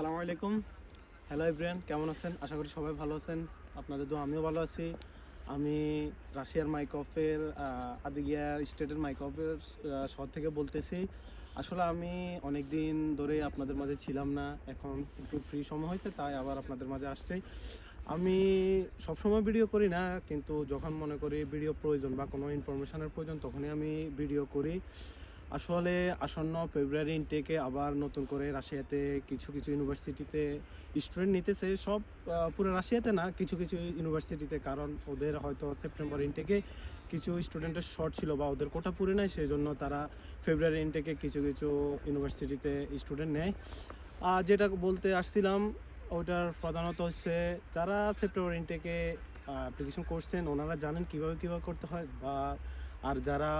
আসসালামু আলাইকুম। হ্যালো ইব্রান কেমন আছেন? আশা করি সবাই ভালো আছেন। আপনাদের তো আমিও ভালো আছি। আমি রাশিয়ার মাইকফের আদিগিয়া স্টেটের মাইকফের শহর থেকে বলতেছি। আসলে আমি অনেক দিন ধরে আপনাদের মাঝে ছিলাম না। এখন একটু ফ্রি সময় হয়েছে, তাই আবার আপনাদের মাঝে আসছি। আমি সবসময় ভিডিও করি না, কিন্তু যখন মনে করি ভিডিও প্রয়োজন বা কোনো ইনফরমেশনের প্রয়োজন, তখনই আমি ভিডিও করি। আসলে আসন্ন ফেব্রুয়ারি ইনটেকে আবার নতুন করে রাশিয়াতে কিছু কিছু ইউনিভার্সিটিতে স্টুডেন্ট নিতেছে। সব পুরো রাশিয়াতে না, কিছু কিছু ইউনিভার্সিটিতে কারণ ওদের হয়তো সেপ্টেম্বর ইনটেকে কিছু স্টুডেন্টের শর্ট ছিল বা ওদের কোটা পুরে নেয় সেই জন্য তারা ফেব্রুয়ারি ইনটেকে কিছু কিছু ইউনিভার্সিটিতে স্টুডেন্ট নেয়। আর যেটা বলতে আসছিলাম ওটার প্রধানত হচ্ছে যারা সেপ্টেম্বর ইনটেকে অ্যাপ্লিকেশন করছেন, ওনারা জানেন কীভাবে কীভাবে করতে হয় বা আর যারা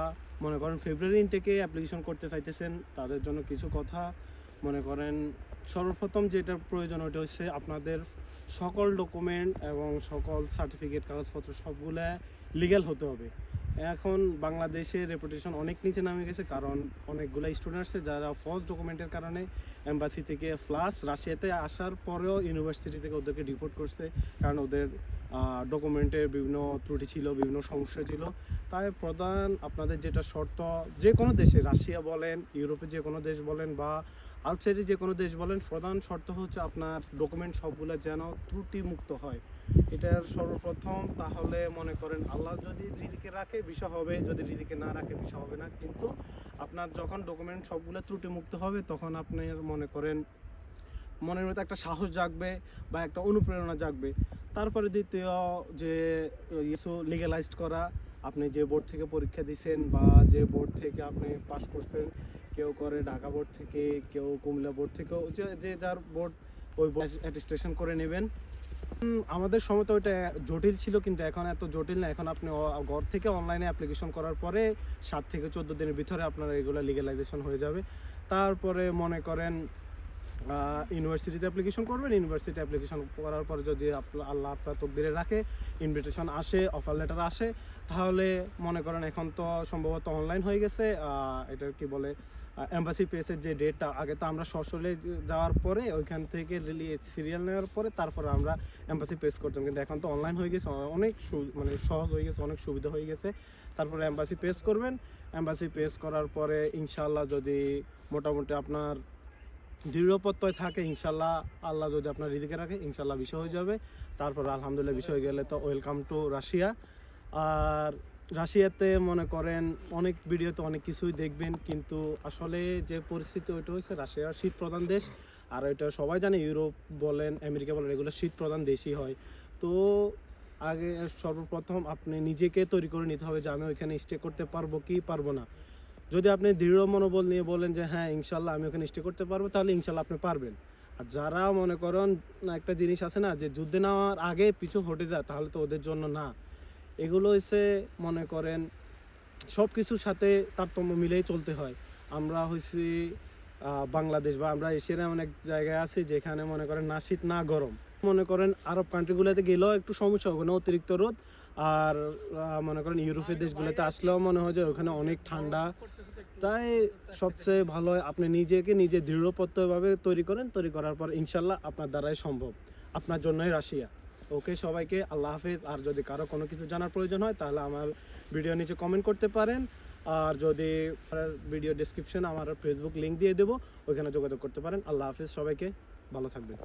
মনে করেন ফেব্রুয়ারি ইনটেকে অ্যাপ্লিকেশন করতে চাইতেছেন, তাদের জন্য কিছু কথা। মনে করেন সর্বপ্রথম যেটা প্রয়োজন ওটা হচ্ছে আপনাদের সকল ডকুমেন্ট এবং সকল সার্টিফিকেট কাগজপত্র সবগুলো লিগ্যাল হতে হবে। এখন বাংলাদেশের রেপুটেশন অনেক নিচে নামে গেছে, কারণ অনেকগুলো স্টুডেন্ট আছে যারা ফলস ডকুমেন্টের কারণে এম্বাসি থেকে প্লাস রাশিয়াতে আসার পরেও ইউনিভার্সিটি থেকে ওদেরকে রিপোর্ট করছে, কারণ ওদের ডকুমেন্টের বিভিন্ন ত্রুটি ছিল, বিভিন্ন সমস্যা ছিল। তাই প্রধান আপনাদের যেটা শর্ত, যে কোনো দেশে, রাশিয়া বলেন ইউরোপে যে কোনো দেশ বলেন বা আউটসাইডে যে কোনো দেশ বলেন, প্রধান শর্ত হচ্ছে আপনার ডকুমেন্ট সবগুলো যেন ত্রুটি মুক্ত হয়। এটার সর্বপ্রথম তাহলে মনে করেন, আল্লাহ যদি রিদিকে রাখে বিষয় হবে, যদি রিদিকে না রাখে বিষয় হবে না। কিন্তু আপনার যখন ডকুমেন্ট সবগুলো ত্রুটি মুক্ত হবে, তখন আপনি মনে করেন, মনের মধ্যে একটা সাহস জাগবে বা একটা অনুপ্রেরণা জাগবে। তারপরে দ্বিতীয় যে ইসু লিগ্যালাইজড করা, আপনি যে বোর্ড থেকে পরীক্ষা দিছেন বা যে বোর্ড থেকে আপনি পাস করছেন কেউ করে ঢাকা বোর্ড থেকে, কেউ কুমিল্লা বোর্ড থেকে যে যার বোর্ড, ওই অ্যাটেস্টেশন করে নেবেন। আমাদের সময় তো ওইটা জটিল ছিল, কিন্তু এখন এত জটিল না। এখন আপনি ঘর থেকে অনলাইনে অ্যাপ্লিকেশন করার পরে সাত থেকে চোদ্দ দিনের ভিতরে আপনার এগুলো লিগেলাইজেশন হয়ে যাবে। তারপরে মনে করেন ইউনিভার্সিটিতে অ্যাপ্লিকেশন করবেন ইউনিভার্সিটি অ্যাপ্লিকেশন করার পরে যদি আল্লাহ আপনার তকদিরে রাখে ইনভিটেশন আসে অফার লেটার আসে, তাহলে মনে করেন এখন তো সম্ভবত অনলাইন হয়ে গেছে এটা কি বলে এম্বাসি পেসের যে ডেটটা আগে তো আমরা সশলে যাওয়ার পরে ওইখান থেকে রিলি সিরিয়াল নেওয়ার পরে তারপরে আমরা এম্বাসি পেস করতাম। কিন্তু এখন তো অনলাইন হয়ে গেছে, অনেক মানে সহজ হয়ে গেছে, অনেক সুবিধা হয়ে গেছে। তারপরে এম্বাসি পেস করবেন এম্বাসি পেস করার পরে ইনশাল্লাহ যদি মোটামুটি আপনার দৃঢ়প্রত্যয় থাকে ইনশাল্লাহ আল্লাহ যদি আপনার হৃদিকে রাখে ইনশাল্লাহ বিষয় হয়ে যাবে। তারপর আলহামদুলিল্লাহ বিষয় হয়ে গেলে তো ওয়েলকাম টু রাশিয়া। আর রাশিয়াতে মনে করেন অনেক ভিডিওতে অনেক কিছুই দেখবেন, কিন্তু আসলে যে পরিস্থিতি ওইটা হয়েছে রাশিয়া শীত প্রধান দেশ, আর এটা সবাই জানে, ইউরোপ বলেন, আমেরিকা বলেন, এগুলো শীত প্রধান দেশই হয়। তো আগে সর্বপ্রথম আপনি নিজেকে তৈরি করে নিতে হবে যে আমি ওইখানে স্টে করতে পারব কি পারব না। যদি আপনি দৃঢ় মনোবল নিয়ে বলেন যে হ্যাঁ ইনশাল্লাহ আমি ওখানে স্টে করতে পারব, তাহলে ইনশাল্লাহ আপনি পারবেন। আর যারা মনে করেন একটা জিনিস আছে না, যে যুদ্ধে নেওয়ার আগে পিছু হটে যায়, তাহলে তো ওদের জন্য না। এগুলো হচ্ছে মনে করেন সব কিছুর সাথে তারতম্য মিলেই চলতে হয়। আমরা হয়েছি বাংলাদেশ বা আমরা এশিয়ার এমন এক জায়গায় আছি যেখানে মনে করেন না শীত না গরম। মনে করেন আরব কান্ট্রিগুলোতে গেলেও একটু সমস্যা হবে না অতিরিক্ত রোদ আর মনে করেন ইউরোপের দেশগুলোতে আসলেও মনে হয় যে ওখানে অনেক ঠান্ডা। তাই সবচেয়ে ভালো হয় আপনি নিজেকে নিজে দৃঢ়প্রত্যয়ভাবে তৈরি করেন, তৈরি করার পর ইনশাল্লাহ আপনার দ্বারাই সম্ভব। আপনার জন্যই রাশিয়া। ওকে, সবাইকে আল্লাহ হাফেজ। আর যদি কারও কোনো কিছু জানার প্রয়োজন হয়, তাহলে আমার ভিডিও নিচে কমেন্ট করতে পারেন। আর যদি ভিডিও ডেসক্রিপশন আমার ফেসবুক লিংক দিয়ে দেবো, ওইখানে যোগাযোগ করতে পারেন। আল্লাহ হাফেজ, সবাইকে ভালো থাকবেন।